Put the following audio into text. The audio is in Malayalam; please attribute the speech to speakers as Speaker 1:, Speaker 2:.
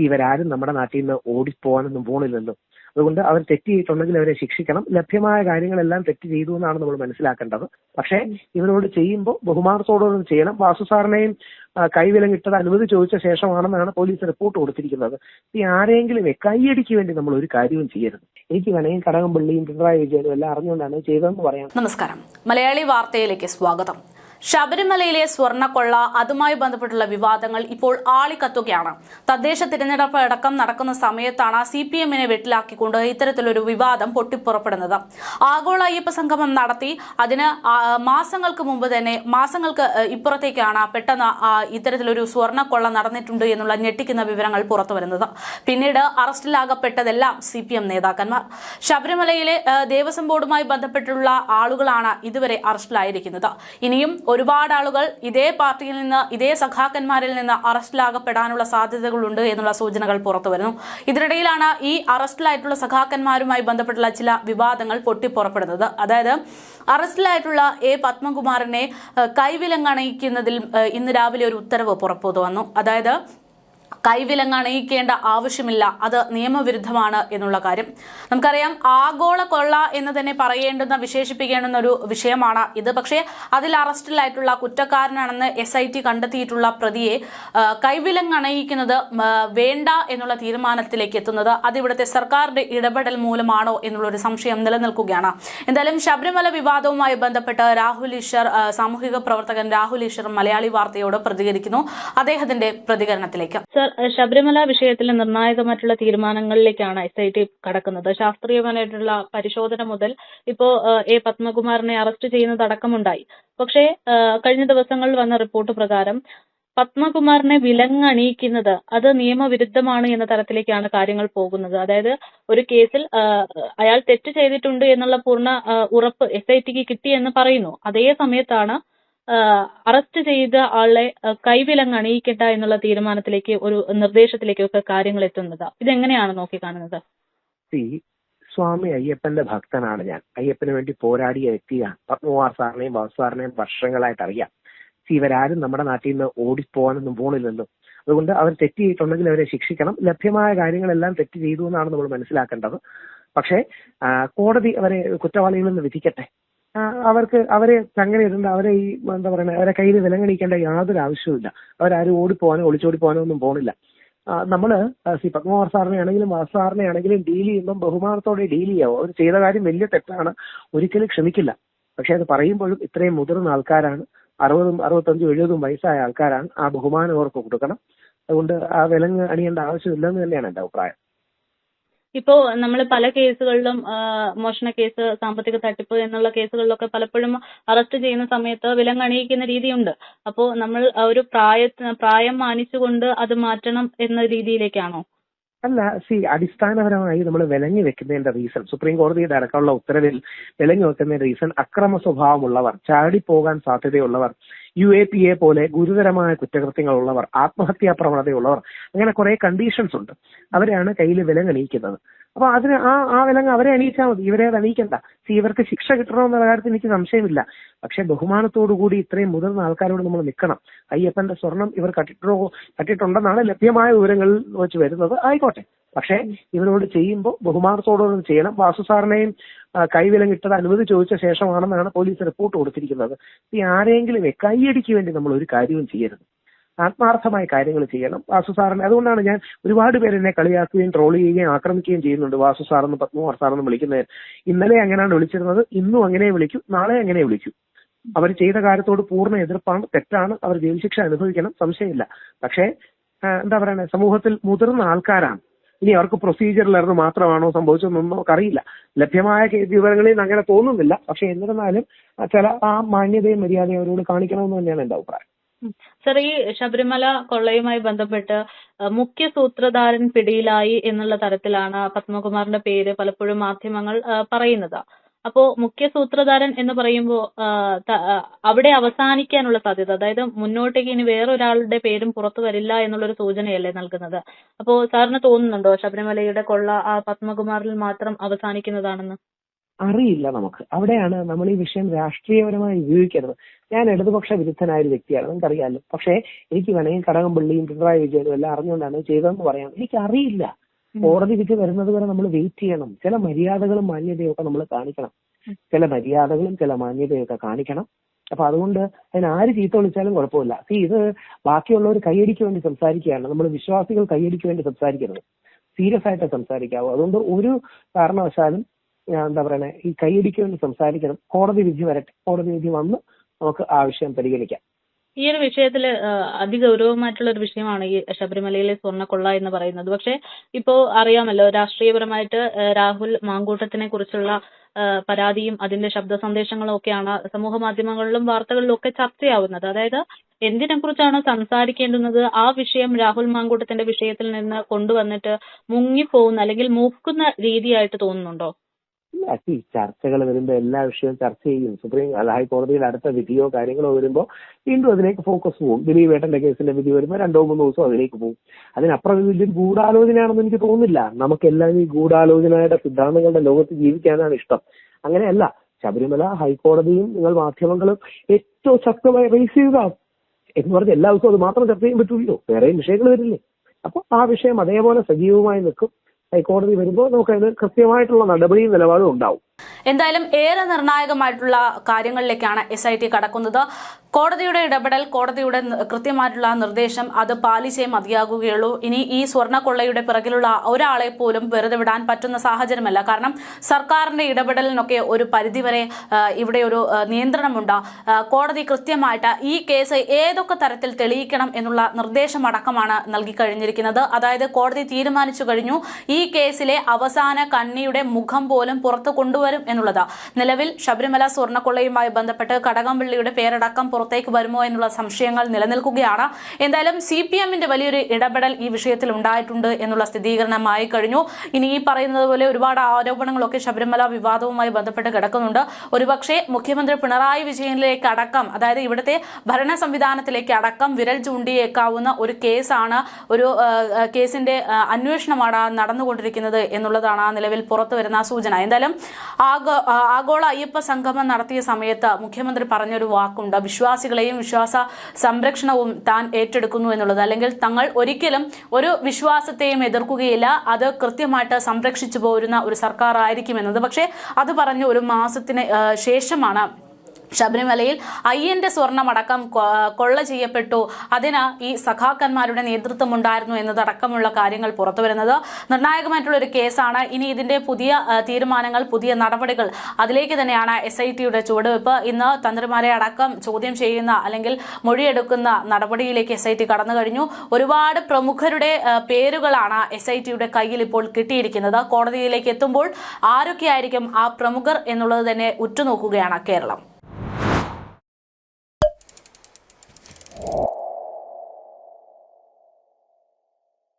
Speaker 1: ഇവരാരും നമ്മുടെ നാട്ടിൽ നിന്ന് ഓടിപ്പോകാനൊന്നും പോണില്ലല്ലോ. അതുകൊണ്ട് അവർ തെറ്റ് ചെയ്തിട്ടുണ്ടെങ്കിൽ അവരെ ശിക്ഷിക്കണം. ലഭ്യമായ കാര്യങ്ങളെല്ലാം തെറ്റ് ചെയ്തു എന്നാണ് നമ്മൾ മനസ്സിലാക്കേണ്ടത്. പക്ഷേ ഇവരോട് ചെയ്യുമ്പോൾ ബഹുമാനത്തോടൊന്നും ചെയ്യണം. വാസു സാറിനെയും കൈവിലങ്ങിട്ടത് അനുമതി ചോദിച്ച ശേഷമാണെന്നാണ് പോലീസ് റിപ്പോർട്ട് കൊടുത്തിരിക്കുന്നത്. ഈ ആരെങ്കിലും കൈയടിക്ക് വേണ്ടി നമ്മൾ ഒരു കാര്യവും ചെയ്യരുത്. എനിക്ക് വേണമെങ്കിൽ കടകംപള്ളിയും പിണറായി വിജയനും എല്ലാം അറിഞ്ഞുകൊണ്ടാണ് ചെയ്തതെന്ന് പറയാം.
Speaker 2: നമസ്കാരം. മലയാളി വാർത്തയിലേക്ക് സ്വാഗതം. ശബരിമലയിലെ സ്വർണക്കൊള്ള അതുമായി ബന്ധപ്പെട്ടുള്ള വിവാദങ്ങൾ ഇപ്പോൾ ആളിക്കത്തുകയാണ്. തദ്ദേശ തിരഞ്ഞെടുപ്പ് അടക്കം നടക്കുന്ന സമയത്താണ് സി പി എമ്മിനെ വെട്ടിലാക്കിക്കൊണ്ട് ഇത്തരത്തിലൊരു വിവാദം പൊട്ടിപ്പുറപ്പെടുന്നത്. ആഗോള അയ്യപ്പ സംഗമം നടത്തി അതിന് മാസങ്ങൾക്ക് മുമ്പ് തന്നെ മാസങ്ങൾക്ക് ഇപ്പുറത്തേക്കാണ് പെട്ടെന്ന് ഇത്തരത്തിലൊരു സ്വർണക്കൊള്ള നടന്നിട്ടുണ്ട് എന്നുള്ള ഞെട്ടിക്കുന്ന വിവരങ്ങൾ പുറത്തു വരുന്നത് പിന്നീട് അറസ്റ്റിലാകപ്പെട്ടതെല്ലാം സി പി എം നേതാക്കന്മാർ. ശബരിമലയിലെ ദേവസ്വം ബോർഡുമായി ബന്ധപ്പെട്ടുള്ള ആളുകളാണ് ഇതുവരെ അറസ്റ്റിലായിരിക്കുന്നത്. ഇനിയും ഒരുപാട് ആളുകൾ ഇതേ പാർട്ടിയിൽ നിന്ന് ഇതേ സഖാക്കന്മാരിൽ നിന്ന് അറസ്റ്റിലാകപ്പെടാനുള്ള സാധ്യതകളുണ്ട് എന്നുള്ള സൂചനകൾ പുറത്തു വരുന്നു. ഇതിനിടയിലാണ് ഈ അറസ്റ്റിലായിട്ടുള്ള സഖാക്കന്മാരുമായി ബന്ധപ്പെട്ടുള്ള ചില വിവാദങ്ങൾ പൊട്ടിപ്പുറപ്പെടുന്നത്. അതായത് അറസ്റ്റിലായിട്ടുള്ള എ പത്മകുമാറിനെ കൈവിലങ്ങണയിക്കുന്നതിൽ ഇന്ന് രാവിലെ ഒരു ഉത്തരവ് പുറപ്പെട്ടു വന്നു അതായത് കൈവിലങ്ങ് അണിയിക്കേണ്ട ആവശ്യമില്ല. അത് നിയമവിരുദ്ധമാണ് എന്നുള്ള കാര്യം. നമുക്കറിയാം ആഗോള കൊള്ള എന്ന് തന്നെ പറയേണ്ടുന്ന വിശേഷിപ്പിക്കേണ്ടുന്ന ഒരു വിഷയമാണ് ഇത്. പക്ഷേ അതിൽ അറസ്റ്റിലായിട്ടുള്ള കുറ്റക്കാരനാണെന്ന് എസ് ഐ ടി കണ്ടെത്തിയിട്ടുള്ള പ്രതിയെ കൈവിലങ്ങണയിക്കുന്നത് കൈവിലങ്ങ് വേണ്ട എന്നുള്ള തീരുമാനത്തിലേക്ക് എത്തുന്നത് അത് ഇവിടുത്തെ സർക്കാരിന്റെ ഇടപെടൽ മൂലമാണോ എന്നുള്ളൊരു സംശയം നിലനിൽക്കുകയാണ്. എന്തായാലും ശബരിമല വിവാദവുമായി ബന്ധപ്പെട്ട് രാഹുൽ ഈശ്വർ സാമൂഹിക പ്രവർത്തകൻ രാഹുൽ ഈശ്വർ മലയാളി വാർത്തയോട് പ്രതികരിക്കുന്നു. അദ്ദേഹത്തിന്റെ പ്രതികരണത്തിലേക്ക്. സർ ശബരിമല വിഷയത്തിൽ നിർണായകമായിട്ടുള്ള തീരുമാനങ്ങളിലേക്കാണ് എസ് ഐ ടി കടക്കുന്നത്. ശാസ്ത്രീയമായിട്ടുള്ള പരിശോധന മുതൽ ഇപ്പോ എ പത്മകുമാറിനെ അറസ്റ്റ് ചെയ്യുന്നതടക്കമുണ്ടായി. പക്ഷേ കഴിഞ്ഞ ദിവസങ്ങളിൽ വന്ന റിപ്പോർട്ട് പ്രകാരം പത്മകുമാറിനെ വിലങ്ങണിയിക്കുന്നത് അത് നിയമവിരുദ്ധമാണ് എന്ന തരത്തിലേക്കാണ് കാര്യങ്ങൾ പോകുന്നത്. അതായത് ഒരു കേസിൽ അയാൾ തെറ്റ് ചെയ്തിട്ടുണ്ട് എന്നുള്ള പൂർണ ഉറപ്പ് എസ് ഐ ടിക്ക് കിട്ടിയെന്ന് പറയുന്നു. അതേ സമയത്താണ് അറസ്റ്റ് ചെയ്ത ആളെ കൈവിലങ്ങ് അണിയിക്കട്ട എന്നുള്ള തീരുമാനത്തിലേക്ക് ഒരു നിർദ്ദേശത്തിലേക്കൊക്കെ കാര്യങ്ങൾ എത്തുന്നത്. ഇതെങ്ങനെയാണ് നോക്കിക്കാണുന്നത്?
Speaker 1: സ്വാമി അയ്യപ്പന്റെ ഭക്തനാണ് ഞാൻ. അയ്യപ്പന് വേണ്ടി പോരാടിയ വ്യക്തിയാണ്. പത്മകുമാർ സാറിനെയും ബാബുസാറിനെയും വർഷങ്ങളായിട്ട് അറിയാം. ഇവരാരും നമ്മുടെ നാട്ടിൽ നിന്ന് ഓടിപ്പോകാനൊന്നും പോണില്ലല്ലോ. അതുകൊണ്ട് അവർ തെറ്റ് ചെയ്തിട്ടുണ്ടെങ്കിൽ അവരെ ശിക്ഷിക്കണം. ലഭ്യമായ കാര്യങ്ങളെല്ലാം തെറ്റ് ചെയ്തു എന്നാണ് നമ്മൾ മനസ്സിലാക്കേണ്ടത്. പക്ഷേ കോടതി അവരെ കുറ്റവാളികളെന്ന് വിധിക്കട്ടെ? അവർക്ക് അവരെ അങ്ങനെ ഇടേണ്ട അവരെ ഈ എന്താ പറയുക അവരെ കയ്യിൽ വിലങ്ങണിക്കേണ്ട യാതൊരു ആവശ്യവുമില്ല അവരാരും പോകാനോ ഒളിച്ചോടി പോകാനോ ഒന്നും പോണില്ല. നമ്മൾ സി പത്മകുമാർ സാറിനെ ആണെങ്കിലും വാസു സാറിനെ ആണെങ്കിലും ഡീൽ ചെയ്യുമ്പോൾ ബഹുമാനത്തോടെ ഡീൽ ചെയ്യാവോ അവർ ചെയ്ത കാര്യം വലിയ തെറ്റാണ്. ഒരിക്കലും ക്ഷമിക്കില്ല. പക്ഷെ അത് പറയുമ്പോഴും ഇത്രയും മുതിർന്ന ആൾക്കാരാണ് അറുപതും അറുപത്തഞ്ചും എഴുപതും വയസ്സായ ആൾക്കാരാണ് ആ ബഹുമാനം അവർക്ക് കൊടുക്കണം. അതുകൊണ്ട് ആ വിലങ്ങ് അണിയേണ്ട ആവശ്യമില്ലെന്ന് തന്നെയാണ് എന്റെ അഭിപ്രായം.
Speaker 3: ഇപ്പോ നമ്മൾ പല കേസുകളിലും മോഷണ കേസ് സാമ്പത്തിക തട്ടിപ്പ് എന്നുള്ള കേസുകളിലൊക്കെ പലപ്പോഴും അറസ്റ്റ് ചെയ്യുന്ന സമയത്ത് വിലങ്ങണിയിക്കുന്ന രീതിയുണ്ട്. അപ്പോ നമ്മൾ ഒരു പ്രായ പ്രായം മാനിച്ചുകൊണ്ട് അത് മാറ്റണം എന്ന രീതിയിലേക്കാണോ?
Speaker 1: അല്ല സി അടിസ്ഥാനപരമായി നമ്മൾ വിലങ്ങി വെക്കുന്നതിന്റെ റീസൺ സുപ്രീം കോടതിയുടെ അടക്കമുള്ള ഉത്തരവിൽ വിലങ്ങി വെക്കുന്നതിന്റെ റീസൺ അക്രമ സ്വഭാവമുള്ളവർ ചാടി പോകാൻ സാധ്യതയുള്ളവർ യു എ പി എ പോലെ ഗുരുതരമായ കുറ്റകൃത്യങ്ങൾ ഉള്ളവർ ആത്മഹത്യാ പ്രവണതയുള്ളവർ അങ്ങനെ കുറെ കണ്ടീഷൻസ് ഉണ്ട്. അവരെയാണ് കയ്യിൽ വിലങ്ങണിയിക്കുന്നത്. അപ്പൊ അതിന് ആ ആ വിലങ്ങ് അവരെ അണിയിച്ചാൽ മതി. ഇവരെ അണിയിക്കണ്ട. സി ഇവർക്ക് ശിക്ഷ കിട്ടണമെന്ന കാര്യത്തിൽ എനിക്ക് സംശയമില്ല. പക്ഷെ ബഹുമാനത്തോടു കൂടി ഇത്രയും മുതിർന്ന ആൾക്കാരോട് നമ്മൾ നിൽക്കണം. അയ്യപ്പന്റെ സ്വർണം ഇവർ കട്ടിട്ടോ കട്ടിട്ടുണ്ടെന്നാണ് ലഭ്യമായ വിവരങ്ങളിൽ വെച്ച് വരുന്നത്. ആയിക്കോട്ടെ. പക്ഷേ ഇവരോട് ചെയ്യുമ്പോൾ ബഹുമാനത്തോടൊന്നും ചെയ്യണം. വാസു സാറിനെയും കൈവിലങ്ങിട്ടത് അനുമതി ചോദിച്ച ശേഷമാണെന്നാണ് പോലീസ് റിപ്പോർട്ട് കൊടുത്തിരിക്കുന്നത്. ഈ ആരെങ്കിലും കൈയടിക്ക് വേണ്ടി നമ്മൾ ഒരു കാര്യവും ചെയ്യരുത്. ആത്മാർത്ഥമായ കാര്യങ്ങൾ ചെയ്യണം. വാസു സാറിനെ അതുകൊണ്ടാണ് ഞാൻ ഒരുപാട് പേര് എന്നെ കളിയാക്കുകയും ട്രോൾ ചെയ്യുകയും ആക്രമിക്കുകയും ചെയ്യുന്നുണ്ട്. വാസു സാറെന്ന് പത്മകുമാർ സാറെന്ന് വിളിക്കുന്നത് ഇന്നലെ അങ്ങനെയാണ് വിളിച്ചിരുന്നത്. ഇന്നും അങ്ങനെ വിളിക്കും. നാളെ അങ്ങനെ വിളിക്കും. അവർ ചെയ്ത കാര്യത്തോട് പൂർണ എതിർപ്പാണ്. തെറ്റാണ്. അവർ ജയിൽ ശിക്ഷ അനുഭവിക്കണം. സംശയമില്ല. പക്ഷേ എന്താ പറയണേ? സമൂഹത്തിൽ മുതിർന്ന ആൾക്കാരാണ്. ഇനി അവർക്ക് പ്രൊസീജിയറിലായിരുന്നു മാത്രമാണോ സംഭവിച്ചതെന്നൊന്നും നമുക്കറിയില്ല. ലഭ്യമായ വിവരങ്ങളിൽ നിന്ന് അങ്ങനെ തോന്നുന്നില്ല. പക്ഷെ എന്നിരുന്നാലും ചില ആ മാന്യതയും മര്യാദയും അവരോട് കാണിക്കണമെന്ന് തന്നെയാണ് എന്റെ അഭിപ്രായം.
Speaker 3: സർ ഈ ശബരിമല കൊള്ളയുമായി ബന്ധപ്പെട്ട് മുഖ്യ സൂത്രധാരൻ പിടിയിലായി എന്നുള്ള തരത്തിലാണ് പത്മകുമാറിന്റെ പേര് പലപ്പോഴും മാധ്യമങ്ങൾ പറയുന്നത്. അപ്പോ മുഖ്യ സൂത്രധാരൻ എന്ന് പറയുമ്പോൾ അവിടെ അവസാനിക്കാനുള്ള സാധ്യത അതായത് മുന്നോട്ടേക്ക് ഇനി വേറൊരാളുടെ പേരും പുറത്തു വരില്ല എന്നുള്ളൊരു സൂചനയല്ലേ നൽകുന്നത്. അപ്പോ സാറിന് തോന്നുന്നുണ്ടോ ശബരിമലയുടെ കൊള്ള ആ പത്മകുമാറിൽ മാത്രം അവസാനിക്കുന്നതാണെന്ന്?
Speaker 1: അറിയില്ല നമുക്ക്. അവിടെയാണ് നമ്മൾ ഈ വിഷയം രാഷ്ട്രീയപരമായി ഉപയോഗിക്കരുത്. ഞാൻ ഇടതുപക്ഷ വിരുദ്ധനായ ഒരു വ്യക്തിയാണ് നിങ്ങൾക്കറിയാമല്ലോ പക്ഷേ എനിക്ക് വേണമെങ്കിൽ കടകംപള്ളിയും പിണറായി വിജയനും എല്ലാം അറിഞ്ഞുകൊണ്ടാണ് ചെയ്തതെന്ന് പറയാം. എനിക്ക് അറിയില്ല കോടതി വിധി വരുന്നത് വരെ നമ്മൾ വെയിറ്റ് ചെയ്യണം. ചില മര്യാദകളും മാന്യതയും ഒക്കെ നമ്മൾ കാണിക്കണം. ചില മര്യാദകളും ചില മാന്യതയും ഒക്കെ കാണിക്കണം. അപ്പൊ അതുകൊണ്ട് അതിന് ആര് ചീത്ത വിളിച്ചാലും കുഴപ്പമില്ല. സി ഇത് ബാക്കിയുള്ളവർ കൈയടിക്ക് വേണ്ടി സംസാരിക്കുകയാണ്. നമ്മൾ വിശ്വാസികൾ കൈയടിക്ക് വേണ്ടി സംസാരിക്കരുത്. സീരിയസ് ആയിട്ട് സംസാരിക്കാവൂ. അതുകൊണ്ട് ഒരു കാരണവശാലും എന്താ പറയണേ ഈ കൈയടിക്ക് വേണ്ടി സംസാരിക്കണം. കോടതി വിധി വരട്ടെ. കോടതി വിധി വന്ന് നമുക്ക് ആവശ്യം പരിഗണിക്കാം.
Speaker 3: ഈ ഒരു വിഷയത്തിൽ അതിഗൗരവമായിട്ടുള്ള ഒരു വിഷയമാണ് ഈ ശബരിമലയിലെ സ്വർണക്കൊള്ള എന്ന് പറയുന്നത്. പക്ഷെ ഇപ്പോ അറിയാമല്ലോ രാഷ്ട്രീയപരമായിട്ട് രാഹുൽ മാങ്കൂട്ടത്തിനെ കുറിച്ചുള്ള പരാതിയും അതിന്റെ ശബ്ദ സന്ദേശങ്ങളും ഒക്കെയാണ് സമൂഹ മാധ്യമങ്ങളിലും വാർത്തകളിലും ഒക്കെ ചർച്ചയാവുന്നത്. അതായത് എന്തിനെ കുറിച്ചാണ് സംസാരിക്കേണ്ടുന്നത്? ആ വിഷയം രാഹുൽ മാങ്കൂട്ടത്തിന്റെ വിഷയത്തിൽ നിന്ന് കൊണ്ടുവന്നിട്ട് മുങ്ങിപ്പോകുന്ന അല്ലെങ്കിൽ മൂക്കുന്ന രീതിയായിട്ട് തോന്നുന്നുണ്ടോ?
Speaker 1: ഈ ചർച്ചകൾ വരുമ്പോൾ എല്ലാ വിഷയവും ചർച്ച ചെയ്യും. സുപ്രീം ഹൈക്കോടതിയിൽ അടുത്ത വിധിയോ കാര്യങ്ങളോ വരുമ്പോൾ വീണ്ടും അതിലേക്ക് ഫോക്കസ് പോകും. ദിലീപ് ഏട്ടന്റെ കേസിന്റെ വിധി വരുമ്പോൾ രണ്ടോ മൂന്നോ ദിവസം അതിലേക്ക് പോകും. അതിനപ്പുറം വലിയൊരു ഗൂഢാലോചനയാണെന്ന് എനിക്ക് തോന്നുന്നില്ല. നമുക്കെല്ലാം ഈ ഗൂഢാലോചനയുടെ സിദ്ധാന്തങ്ങളുടെ ലോകത്ത് ജീവിക്കാനാണ് ഇഷ്ടം. അങ്ങനെയല്ല ശബരിമല ഹൈക്കോടതിയും നിങ്ങൾ മാധ്യമങ്ങളും ഏറ്റവും ശക്തമായി റേസ് ചെയ്യുക. എന്ന് പറഞ്ഞ് എല്ലാ ദിവസവും അത് മാത്രം ചർച്ച ചെയ്യാൻ പറ്റുകയോ വേറെയും വിഷയങ്ങൾ വരില്ലേ? അപ്പൊ ആ വിഷയം അതേപോലെ സജീവമായി നിൽക്കും. ഹൈക്കോടതി വരുമ്പോൾ നമുക്ക് അതിന് കൃത്യമായിട്ടുള്ള നടപടിയും നിലപാടും ഉണ്ടാവും.
Speaker 2: എന്തായാലും ഏറെ നിർണായകമായിട്ടുള്ള കാര്യങ്ങളിലേക്കാണ് എസ് ഐ ടി കടക്കുന്നത്. കോടതിയുടെ ഇടപെടൽ കോടതിയുടെ കൃത്യമായിട്ടുള്ള നിർദ്ദേശം അത് പാലിച്ചേ മതിയാകുകയുള്ളൂ. ഇനി ഈ സ്വർണക്കൊള്ളയുടെ പിറകിലുള്ള ഒരാളെ പോലും വെറുതെ വിടാൻ പറ്റുന്ന സാഹചര്യമല്ല. കാരണം സർക്കാരിന്റെ ഇടപെടലിനൊക്കെ ഒരു പരിധിവരെ ഇവിടെ ഒരു നിയന്ത്രണമുണ്ട്. കോടതി കൃത്യമായിട്ട് ഈ കേസ് ഏതൊക്കെ തരത്തിൽ തെളിയിക്കണം എന്നുള്ള നിർദ്ദേശമടക്കമാണ് നൽകി കഴിഞ്ഞിരിക്കുന്നത് അതായത് കോടതി തീരുമാനിച്ചു കഴിഞ്ഞു ഈ കേസിലെ അവസാന കണ്ണിയുടെ മുഖം പോലും പുറത്തു കൊണ്ടുവരും എന്നുള്ളത്. നിലവിൽ ശബരിമല സ്വർണക്കൊള്ളയുമായി ബന്ധപ്പെട്ട് കടകംപള്ളിയുടെ പേരടക്കം പുറത്തേക്ക് വരുമോ എന്നുള്ള സംശയങ്ങൾ നിലനിൽക്കുകയാണ്. എന്തായാലും സി പി എമ്മിന്റെ വലിയൊരു ഇടപെടൽ ഈ വിഷയത്തിൽ ഉണ്ടായിട്ടുണ്ട് എന്നുള്ള സ്ഥിരീകരണമായി കഴിഞ്ഞു. ഇനി ഈ പറയുന്നത് പോലെ ഒരുപാട് ആരോപണങ്ങളൊക്കെ ശബരിമല വിവാദവുമായി ബന്ധപ്പെട്ട് കിടക്കുന്നുണ്ട്. ഒരുപക്ഷെ മുഖ്യമന്ത്രി പിണറായി വിജയനിലേക്ക് അടക്കം അതായത് ഇവിടുത്തെ ഭരണ സംവിധാനത്തിലേക്ക് അടക്കം വിരൽ ചൂണ്ടിയേക്കാവുന്ന ഒരു കേസാണ് ഒരു കേസിന്റെ അന്വേഷണമാണ് നടന്നുകൊണ്ടിരിക്കുന്നത് എന്നുള്ളതാണ് നിലവിൽ പുറത്തു വരുന്ന സൂചന. എന്തായാലും ആഗോള അയ്യപ്പ സംഗമം നടത്തിയ സമയത്ത് മുഖ്യമന്ത്രി പറഞ്ഞൊരു വാക്കുണ്ട് വിശ്വാസികളെയും വിശ്വാസ സംരക്ഷണവും താൻ ഏറ്റെടുക്കുന്നു എന്നുള്ളത്. അല്ലെങ്കിൽ തങ്ങൾ ഒരിക്കലും ഒരു വിശ്വാസത്തെയും എതിർക്കുകയില്ല. അത് കൃത്യമായിട്ട് സംരക്ഷിച്ചു പോരുന്ന ഒരു സർക്കാർ ആയിരിക്കും ആയിരിക്കുമെന്നത് പക്ഷേ അത് പറഞ്ഞ് ഒരു മാസത്തിന് ശേഷമാണ് ശബരിമലയിൽ അയ്യന്റെ സ്വർണമടക്കം കൊള്ള ചെയ്യപ്പെട്ടു. അതിന് ഈ സഖാക്കന്മാരുടെ നേതൃത്വം ഉണ്ടായിരുന്നു എന്നതടക്കമുള്ള കാര്യങ്ങൾ പുറത്തു വരുന്നത് നിർണായകമായിട്ടുള്ള ഒരു കേസാണ്. ഇനി ഇതിന്റെ പുതിയ തീരുമാനങ്ങൾ പുതിയ നടപടികൾ അതിലേക്ക് തന്നെയാണ് എസ് ഐ ടിയുടെ ചുവടുവെപ്പ് ഇന്ന് തന്ത്രിമാരെ അടക്കം ചോദ്യം ചെയ്യുന്ന അല്ലെങ്കിൽ മൊഴിയെടുക്കുന്ന നടപടിയിലേക്ക് എസ് ഐ ടി കടന്നു കഴിഞ്ഞു. ഒരുപാട് പ്രമുഖരുടെ പേരുകളാണ് എസ് ഐ ടിയുടെ കയ്യിൽ ഇപ്പോൾ കിട്ടിയിരിക്കുന്നത്. കോടതിയിലേക്ക് എത്തുമ്പോൾ ആരൊക്കെയായിരിക്കും ആ പ്രമുഖർ എന്നുള്ളത് തന്നെ ഉറ്റുനോക്കുകയാണ് കേരളം.